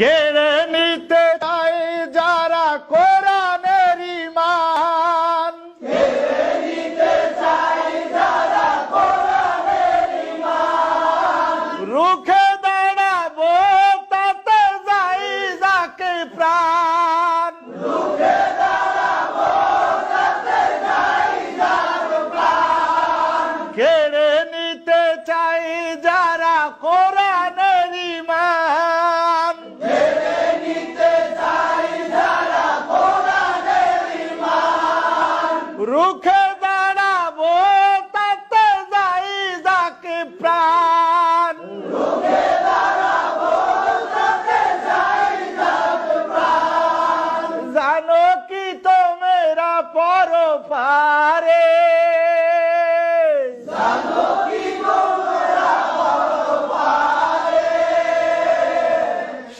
কেড়ে নিতে চায় যারা কোরআনের ইমান রুখে দাঁড়াবো, তাতে যাই যাকে প্রাণ। কেড়ে নিতে চাই যারা কোরআনের রুখে দাঁড়াবো, তাতে যাই যাকে প্রাণ। জানো কি তোমেরা পর পারে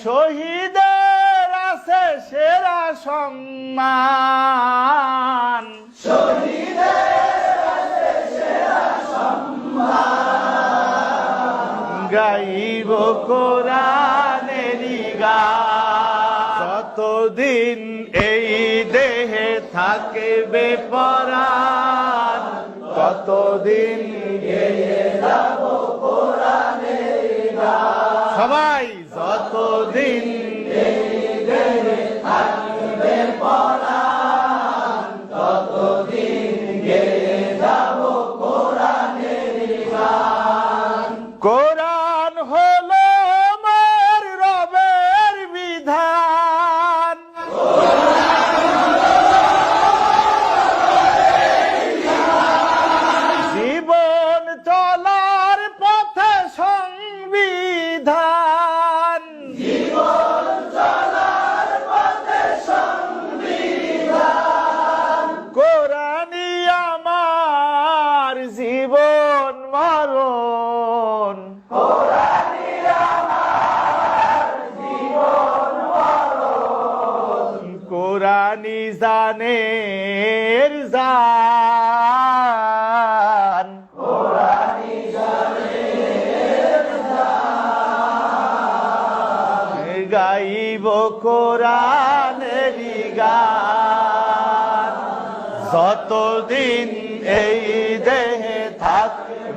শহীদের আছে সেরা সম্মান। গাইব কোরআনেরই গান যতদিন এই দেহে থাকবে পরাণ, ততদিন গেয়ে যাব কোরআনেরই গান সবাই যতদিন থাকবে পরাণ মরণ কোরআনি জানের জান। গাইব কোরআনের গান। যতদিন এই দেহে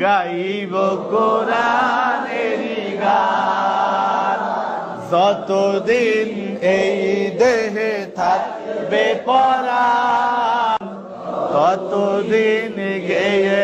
গাইব কোরআনের গান। যতদিন এই দেহে থাকবে পরাণ ততদিন গেয়ে